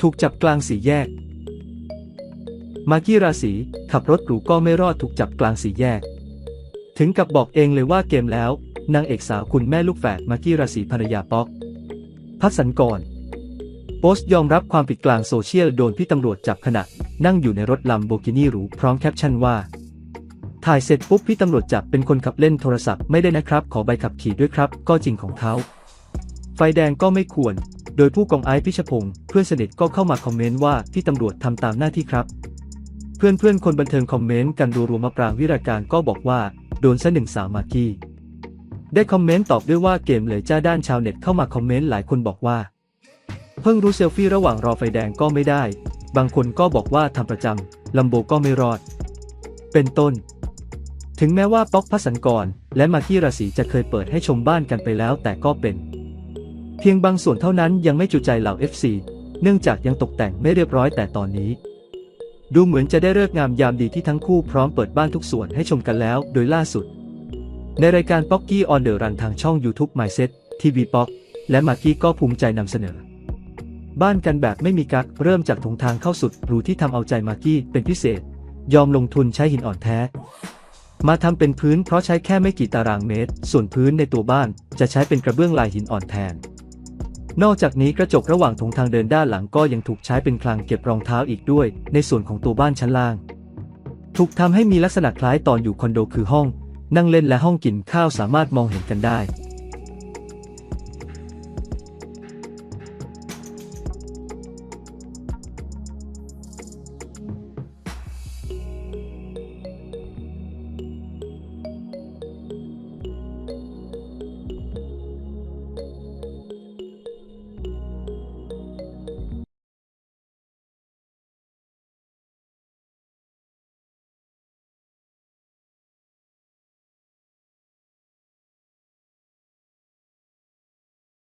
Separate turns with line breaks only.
ถูกจับกลางสี่แยก มากี้ราศีขับรถหรูก็ไม่รอดถูกจับกลางสี่แยก ถึงกับบอกเองเลยว่าเกมแล้ว นางเอกสาวคุณแม่ลูกแฝดมากี้ราศีภรรยาป๊อกพักสันกรโพสต์ยอมรับความผิดกลางโซเชียลโดนพี่ตำรวจจับขณะ นั่งอยู่ในรถลัมโบกินี่หรูพร้อมแคปชั่นว่า ถ่ายเสร็จปุ๊บพี่ตำรวจจับเป็นคนขับเล่นโทรศัพท์ไม่ได้นะครับ ขอใบขับขี่ด้วยครับ ก็จริงของเขา ไฟแดงก็ไม่ควร โดยผู้กองไอซ์พิชพงศ์เพื่อนสนิทก็เข้ามาคอมเมนต์ว่าพี่ตำรวจทำตามหน้าที่ครับ เพื่อนเพื่อนๆคนบันเทิงคอมเมนต์กันรัวๆมาปรางวิราการก็บอกว่า โดนซะหนึ่งสาวมากกี้ได้คอมเมนต์ตอบด้วยว่าเกมเลยจ้าด้านชาวเน็ตเข้ามาคอมเมนต์หลายคนบอกว่า เพิ่งรู้เซลฟี่ระหว่างรอไฟแดงก็ไม่ได้ บางคนก็บอกว่าทำประจำลัมโบก็ไม่รอด เป็นต้น ถึงแม้ว่าป๊อกพัสันกร และมากี้ราศีจะเคยเปิดให้ชมบ้านกันไปแล้วแต่ก็เป็น เพียงบางส่วนเท่านั้นยังไม่จุใจเหล่า FC เนื่องจากยังตกแต่งไม่เรียบร้อยแต่ตอนนี้ ดูเหมือนจะได้เลิกงามยามดีที่ทั้งคู่พร้อมเปิดบ้านทุกส่วนให้ชมกันแล้ว โดยล่าสุด ในรายการป๊อกกี้ออนเดอะรันทางช่อง YouTube MySet ทีวีป๊อกและมากกี้ก็ภูมิใจนำเสนอ บ้านกันแบบไม่มีกักเริ่มจากถงทางเข้าสุดหรูที่ทำเอาใจมากกี้เป็นพิเศษ ยอมลงทุนใช้หินอ่อนแท้ มาทำเป็นพื้นเพราะใช้แค่ไม่กี่ตารางเมตร ส่วนพื้นในตัวบ้านจะใช้เป็นกระเบื้องลายหินอ่อนแทน นอกจากนี้กระจกระหว่างถงทางเดินด้านหลังก็ยังถูกใช้เป็นคลังเก็บรองเท้าอีกด้วย ในส่วนของตัวบ้านชั้นล่าง ถูกทำให้มีลักษณะคล้ายตอนอยู่คอนโดคือห้อง นั่งเล่นและห้องกินข้าวสามารถมองเห็นกันได้